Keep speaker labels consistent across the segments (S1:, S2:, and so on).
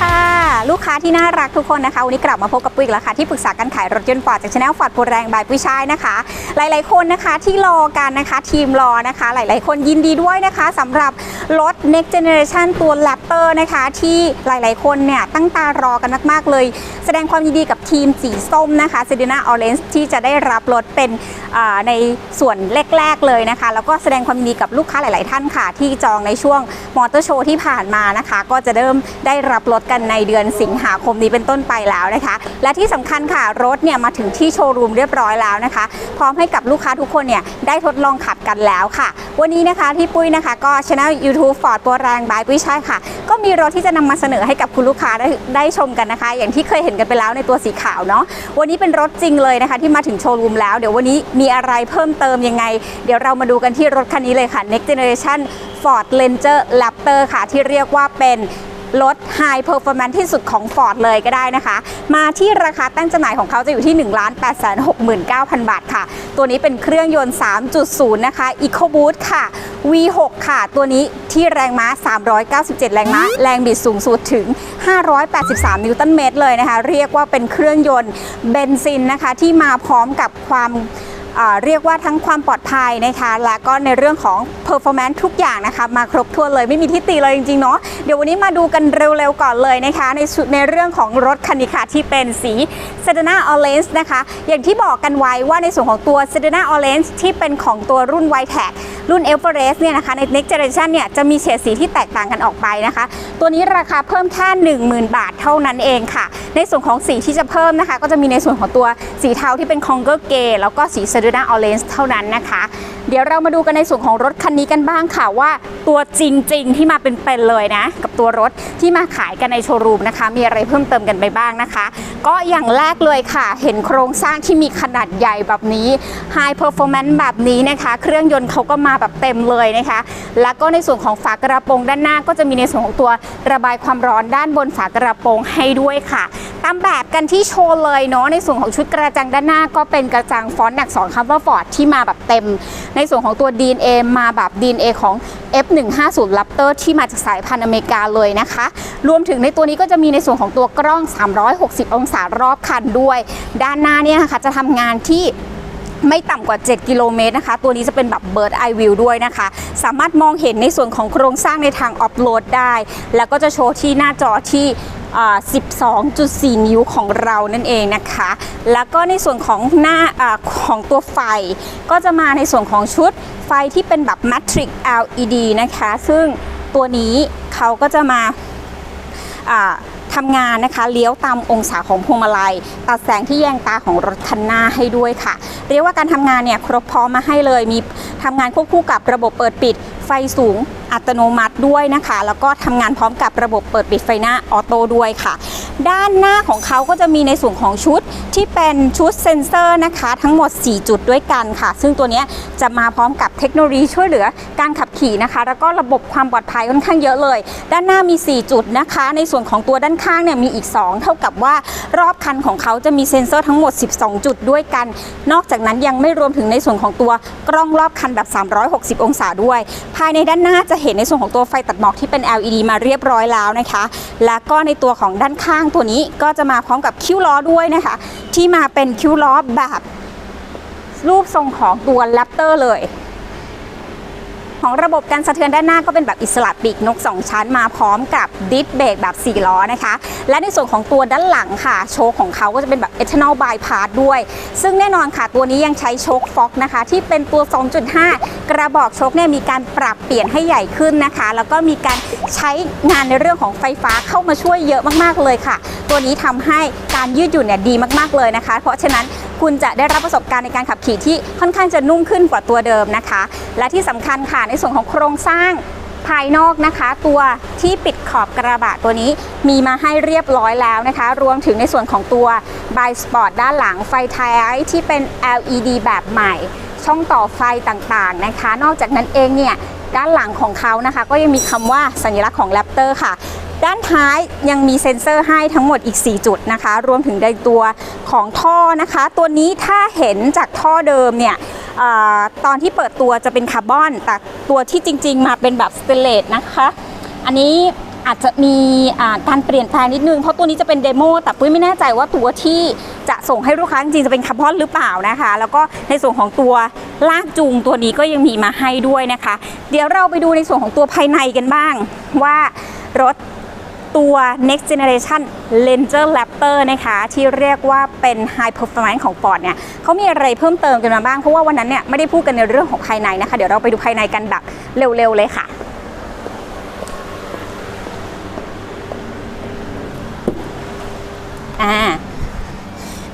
S1: ค่ะ ลูกค้าที่น่ารักทุกคนนะคะ วันนี้กลับมาพบกับปุ้ยอีกแล้วค่ะ ที่ปรึกษาการขายรถยนต์ฟอร์ดจากช anel ฟอร์ดโปรแรงบายปุ้ยชายนะคะ หลาย ๆ คนนะคะที่รอกันนะคะ ทีมรอนะคะ หลาย ๆ คนยินดีด้วยนะคะสำหรับรถ next generation ตัว Raptor นะคะ ที่หลาย ๆ คนเนี่ยตั้งตารอกันมาก ๆ เลย แสดงความยินดีกับทีมสีส้มนะคะ s e d e n a Orange ที่จะได้รับรถเป็นในส่วนแรก ๆ เลยนะคะ แล้วก็แสดงความยินดีกับลูกค้าหลาย ๆ ท่านค่ะ ที่จองในช่วงมอเตอร์โชว์ที่ผ่านมานะคะ ก็จะเริ่มได้รับรถกันในเดือนสิงหาคมนี้เป็นต้นไปแล้วนะคะ และที่สำคัญค่ะรถเนี่ยมาถึงที่โชว์รูมเรียบร้อยแล้วนะคะ พร้อมให้กับลูกค้าทุกคนเนี่ยได้ทดลองขับกันแล้วค่ะ วันนี้นะคะที่ปุ้ยนะคะก็ช anel YouTube Ford โปรแรงบายปุ้ยใช่ค่ะ ก็มีรถที่จะนำมาเสนอให้กับคุณลูกค้าได้ได้ชมกันนะคะ อย่างที่เคยเห็นกันไปแล้วในตัวสีขาวเนาะวันนี้เป็นรถจริงเลยนะคะ ที่มาถึงโชว์รูมแล้วเดี๋ยววันนี้มีอะไรเพิ่มเติมยังไง เดี๋ยวเรามาดูกันที่รถคันนี้เลยค่ะ Next Generation Ford Ranger Raptor ค่ะ ที่เรียกว่าเป็น รถ High Performance ที่สุดของ Ford เลยก็ได้นะคะ มาที่ราคาตั้งจำหน่ายของเขาจะอยู่ที่ 1 8 6 9 0 0 0 บาทค่ะ ตัวนี้เป็นเครื่องยนต์ 3.0 นะคะ EcoBoost ค่ะ V6 ค่ะ ตัวนี้ที่แรงม้า 397 แรงม้า แรงบิดสูงสุดถึง 583 นิวตันเมตรเลยนะคะ เรียกว่าเป็นเครื่องยนต์เบนซินนะคะ ที่มาพร้อมกับความ เรียกว่าทั้งความปลอดภัยนะคะ และก็ในเรื่องของ performance ทุกอย่างนะคะมาครบถ้วนเลยไม่มีที่ติเลยจริงๆเนาะเดี๋ยววันนี้มาดูกันเร็วๆก่อนเลยนะคะ ในในเรื่องของรถคันนี้ค่ะที่เป็นสี s e d a n a Orange นะคะ อย่างที่บอกกันไว้ว่าในส่วนของตัว s e d a n a Orange ที่เป็นของตัวรุ่น y t e c รุ่น Everest เนี่ยนะคะใน Next Generation เนี่ยจะมีเฉดสีที่แตกต่างกันออกไปนะคะ ตัวนี้ราคาเพิ่มแค่10,000 บาทเท่านั้นเองค่ะ ในส่วนของสีที่จะเพิ่มนะคะ ก็จะมีในส่วนของตัวสีเทาที่เป็น Conger Gray แล้วก็สี s e d a n a Orange เท่านั้นนะคะ เดี๋ยวเรามาดูกันในส่วนของรถคันนี้กันบ้างค่ะว่าตัวจริง ๆ ที่มาเป็นๆเลยนะ กับตัวรถที่มาขายกันในโชว์รูมนะคะ มีอะไรเพิ่มเติมกันไปบ้างนะคะ ก็อย่างแรกเลยค่ะ เห็นโครงสร้างที่มีขนาดใหญ่แบบนี้ High Performance แบบนี้นะคะ เครื่องยนต์เขาก็มาแบบเต็มเลยนะคะ แล้วก็ในส่วนของฝากระโปรงด้านหน้าก็จะมีในส่วนของตัวระบายความร้อนด้านบนฝากระโปรงให้ด้วยค่ะ ตามแบบกันที่โชว์เลยเนาะในส่วนของชุดกระจังด้านหน้าก็เป็นกระจังฟอนต์อักษรคำว่า Ford ที่มาแบบเต็ม ในส่วนของตัว DNA มาแบบ DNA ของ F150 Raptor ที่มาจากสายพันธุ์อเมริกาเลยนะคะ รวมถึงในตัวนี้ก็จะมีในส่วนของตัวกล้อง 360 องศารอบคันด้วย ด้านหน้าเนี่ยนะคะจะทำงานที่ไม่ต่ำกว่า 7 กิโลเมตรนะคะ ตัวนี้จะเป็นแบบ Bird Eye View ด้วยนะคะ สามารถมองเห็นในส่วนของโครงสร้างในทางออฟโหลดได้ แล้วก็จะโชว์ที่หน้าจอที่ 12.4 นิ้วของเรานั่นเองนะคะ แล้วก็ในส่วนของหน้าอของตัวไฟ ก็จะมาในส่วนของชุดไฟที่เป็นแบบ Matrix LED นะคะ ซึ่งตัวนี้เขาก็จะมาทำงานนะคะเลี้ยวตามองศาของพวงมาลัย ตัดแสงที่แยงตาของรถคันหน้าให้ด้วยค่ะ เรียกว่าการทำงานเนี่ยครบพร้อมมาให้เลยมีทำงานควบคู่กับระบบเปิดปิด ฟสูงอัตโนมัติด้วยนะคะ แล้วก็ทำงานพร้อมกับระบบเปิดปิดไฟหน้าออโต้ด้วยค่ะ ด้านหน้าของเขาก็จะมีในส่วนของชุดที่เป็นชุดเซ็นเซอร์นะคะ ทั้งหมด 4 จุดด้วยกันค่ะ ซึ่งตัวนี้จะมาพร้อมกับเทคโนโลยีช่วยเหลือการขับขี่นะคะ แล้วก็ระบบความปลอดภัยค่อนข้างเยอะเลย ด้านหน้ามี 4 จุดนะคะ ในส่วนของตัวด้านข้างเนี่ยมีอีก 2 เท่ากับว่ารอบคันของเขาจะมีเซ็นเซอร์ทั้งหมด 12 จุดด้วยกัน นอกจากนั้นยังไม่รวมถึงในส่วนของตัวกล้องรอบคันแบบ 360 องศาด้วย ภายในด้านหน้าจะเห็นในส่วนของตัวไฟตัดหมอกที่เป็น LED มาเรียบร้อยแล้วนะคะ แล้วก็ในตัวของด้านข้างตัวนี้ก็จะมาพร้อมกับคิ้วล้อด้วยนะคะ ที่มาเป็นคิ้วล้อแบบรูปทรงของตัวแรปเตอร์เลย ของระบบการสะเทือนด้านหน้าก็เป็นแบบอิสระปีกนก 2 ชั้นมาพร้อมกับดิสเบรกแบบ 4 ล้อนะคะ และในส่วนของตัวด้านหลังค่ะ โชคของเขาก็จะเป็นแบบ eternal bypass ด้วย ซึ่งแน่นอนค่ะตัวนี้ยังใช้โชคฟ็อกนะคะ ที่เป็นตัว 2.5 กระบอกโชคเนี่ยมีการปรับเปลี่ยนให้ใหญ่ขึ้นนะคะ แล้วก็มีการใช้งานในเรื่องของไฟฟ้าเข้ามาช่วยเยอะมากๆเลยค่ะ ตัวนี้ทำให้การยืดหยุ่นเนี่ยดีมากๆเลยนะคะ เพราะฉะนั้นคุณจะได้รับประสบการณ์ในการขับขี่ที่ค่อนข้างจะนุ่มขึ้นกว่าตัวเดิมนะคะ และที่สำคัญค่ะในในส่วนของโครงสร้างภายนอกนะคะ ตัวที่ปิดขอบกระบะตัวนี้มีมาให้เรียบร้อยแล้วนะคะ รวมถึงในส่วนของตัว b y Sport ด้านหลังไฟท้ายที่เป็น LED แบบใหม่ ช่องต่อไฟต่างๆนะคะ นอกจากนั้นเองเนี่ยด้านหลังของเขานะคะ ก็ยังมีคำว่าสัญลักษณ์ของ Raptor ค่ะ ด้านท้ายยังมีเซ็นเซอร์ให้ทั้งหมดอีก 4 จุดนะคะ รวมถึงในตัวของท่อนะคะ ตัวนี้ถ้าเห็นจากท่อเดิมเนี่ย อตอนที่เปิดตัวจะเป็นคาร์บอนแต่ตัวที่จริง ๆ มาเป็นแบบสเตนเลสนะคะ อันนี้อาจจะมีการเปลี่ยนแปลงนิดนึง เพราะตัวนี้จะเป็นเดโมแต่ปุ้ยไม่แน่ใจว่าตัวที่จะส่งให้ลูกค้าจริงจะเป็นคาร์บอนหรือเปล่านะคะ แล้วก็ในส่วนของตัวลากจูงตัวนี้ก็ยังมีมาให้ด้วยนะคะ เดี๋ยวเราไปดูในส่วนของตัวภายในกันบ้างว่ารถ ตัว next generation Ranger Raptor นะคะ ที่เรียกว่าเป็น high performance ของ Ford เนี่ยเขามีอะไรเพิ่มเติมกันมาบ้าง เพราะว่าวันนั้นเนี่ยไม่ได้พูดกันในเรื่องของภายในนะคะ เดี๋ยวเราไปดูภายในกันแบบเร็วๆเลยค่ะอ่า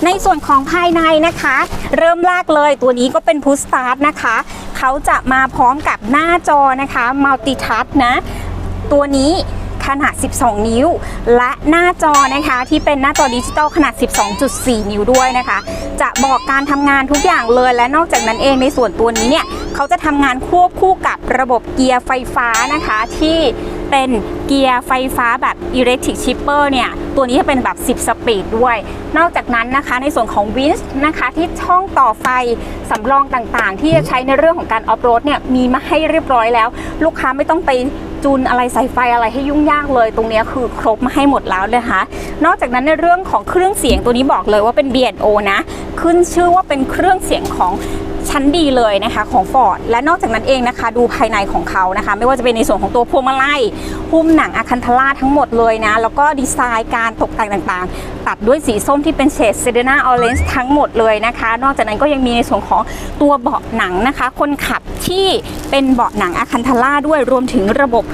S1: ในส่วนของภายในนะคะ เริ่มแรกเลยตัวนี้ก็เป็นพุ s สตาร์ทนะคะ เขาจะมาพร้อมกับหน้าจอนะคะมัลติทัชนะ ตัวนี้ ขนาด 12 นิ้ว และหน้าจอนะคะที่เป็นหน้าจอดิจิตอลขนาด 12.4 นิ้วด้วยนะคะ จะบอกการทำงานทุกอย่างเลยและนอกจากนั้นเองในส่วนตัวนี้เนี่ยเขาจะทำงานควบคู่กับระบบเกียร์ไฟฟ้านะคะที่เป็นเกียร์ไฟฟ้าแบบ Electric Shipper เนี่ย ตัวนี้จะเป็นแบบ 10 สปีดด้วย นอกจากนั้นนะคะในส่วนของวินส์นะคะที่ช่องต่อไฟสำรองต่างๆ ที่จะใช้ในเรื่องของการออฟโรดเนี่ย มีมาให้เรียบร้อยแล้ว ลูกค้าไม่ต้องไป จูนอะไรใส่ไฟอะไรให้ยุ่งยากเลย ตรงนี้คือครบมาให้หมดแล้วนะคะ นอกจากนั้นในเรื่องของเครื่องเสียงตัวนี้บอกเลยว่าเป็น B&O นะ ขึ้นชื่อว่าเป็นเครื่องเสียงของ ชั้นดีเลยนะคะของ Ford และนอกจากนั้นเองนะคะ ดูภายในของเขานะคะ ไม่ว่าจะเป็นในส่วนของตัวพวงมาลัยหุ้มหนังอะคันทาร่าทั้งหมดเลยนะ แล้วก็ดีไซน์การตกแต่งต่างๆ ตัดด้วยสีส้มที่เป็นเฉดเซเดนาออเรนจ์ทั้งหมดเลยนะคะ นอกจากนั้นก็ยังมีในส่วนของตัวเบาะหนังนะคะ คนขับที่เป็นเบาะหนังอะคันทาร่าด้วยรวมถึงระบบ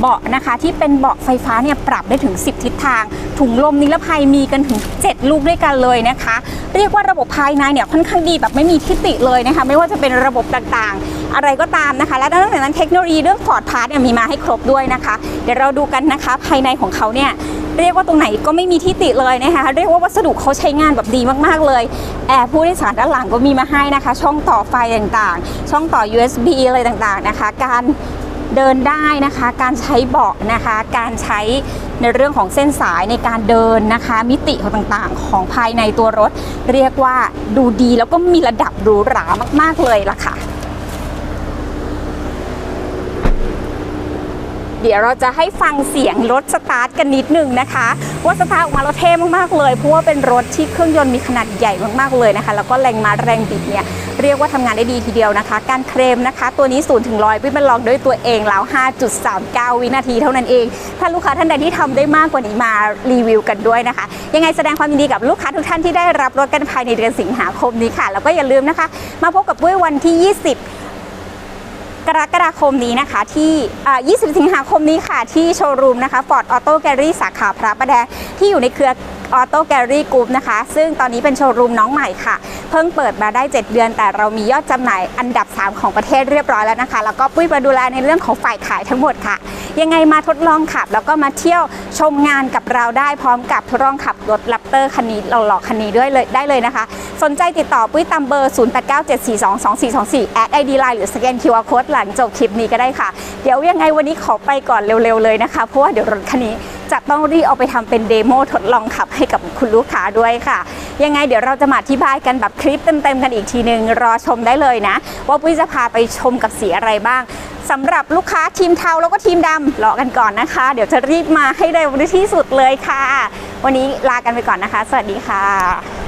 S1: เบาะนะคะ ที่เป็นเบาะไฟฟ้าเนี่ยปรับได้ถึง 10 ทิศทาง ถุงลมนิรภัยมีกันถึง 7 ลูกด้วยกันเลยนะคะ เรียกว่าระบบภายในเนี่ยค่อนข้างดีแบบไม่มีทิฏฐิเลยนะคะ ไม่ว่าจะเป็นระบบต่างๆ อะไรก็ตามนะคะ และนอกจากนั้นเทคโนโลยีเรื่องฟอร์ดพาร์ทเนี่ยมีมาให้ครบด้วยนะคะ เดี๋ยวเราดูกันนะคะภายในของเขาเนี่ยเรียกว่าตรงไหนก็ไม่มีที่ติเลยนะคะเรียกว่าวัสดุเขาใช้งานแบบดีมากๆเลยแอร์ผู้โดยสารด้านหลังก็มีมาให้นะคะ ช่องต่อไฟต่างๆ ช่องต่อ USB อะไรต่างๆนะคะ การ เดินได้นะคะ การใช้เบาะนะคะ การใช้ในเรื่องของเส้นสายในการเดินนะคะ มิติต่างๆ ของภายในตัวรถ เรียกว่าดูดีแล้วก็มีระดับหรูหรามาก ๆ เลยล่ะค่ะ เดี๋ยวเราจะให้ฟังเสียงรถสตาร์ทกันนิดหนึงนะคะ ว่าสตาร์ทออกมาแล้วเท่มากๆเลย เพราะว่าเป็นรถที่เครื่องยนต์มีขนาดใหญ่มากๆเลยนะคะ แล้วก็แรงมาแรงบิดเนี่ย เรียกว่าทำงานได้ดีทีเดียวนะคะ การเคลมนะคะ ตัวนี้0ถึง100วิบันลองด้วยตัวเองแล้ว 5.39 วินาทีเท่านั้นเอง ถ้าลูกค้าท่านใดที่ทำได้มากกว่านี้มารีวิวกันด้วยนะคะ ยังไงแสดงความยินดีกับลูกค้าทุกท่านที่ได้รับรถกันภายในเดือนสิงหาคมนี้ค่ะ แล้วก็อย่าลืมนะคะ มาพบกับปุ้ยวันที่ 20กรกฎาคมนี้นะคะที่20 สิงหาคมนี้ค่ะ ที่โชว์รูมนะคะ Ford Auto Gallery สาขาพระประแดงที่อยู่ในเครือ Auto Gallery Group นะคะ ซึ่งตอนนี้เป็นโชว์รูมน้องใหม่ค่ะ เพิ่งเปิดมาได้ 7 เดือน แต่เรามียอดจำหน่ายอันดับ 3 ของประเทศเรียบร้อยแล้วนะคะ แล้วก็ปุ้ยมาดูแลในเรื่องของฝ่ายขายทั้งหมดค่ะ ยังไงมาทดลองขับ แล้วก็มาเที่ยวชมงานกับเราได้พร้อมกับทดลองขับรถลัปเตอร์คันนี้หล่อกคันนี้ด้วยเลยได้เลยนะคะ สนใจติดต่อปุ้ยตามเบอร์ 0897422424แอดไอดีไลน์หรือสแกน QR Code หลังจบคลิปนี้ก็ได้ค่ะ เดี๋ยวยังไงวันนี้ขอไปก่อนเร็วๆเลยนะคะ เพราะว่าเดี๋ยวรถคันนี้ จะต้องรีบเอาไปทำเป็นเดโมทดลองขับให้กับคุณลูกค้าด้วยค่ะ ยังไงเดี๋ยวเราจะมาอธิบายกันแบบคลิปเต็มๆกันอีกทีหนึ่งรอชมได้เลยนะ ว่าปุ้ยจะพาไปชมกับสีอะไรบ้างสำหรับลูกค้าทีมเทาแล้วก็ทีมดำรอกันก่อนนะคะ เดี๋ยวจะรีบมาให้เร็วที่สุดเลยค่ะ วันนี้ลากันไปก่อนนะคะ สวัสดีค่ะ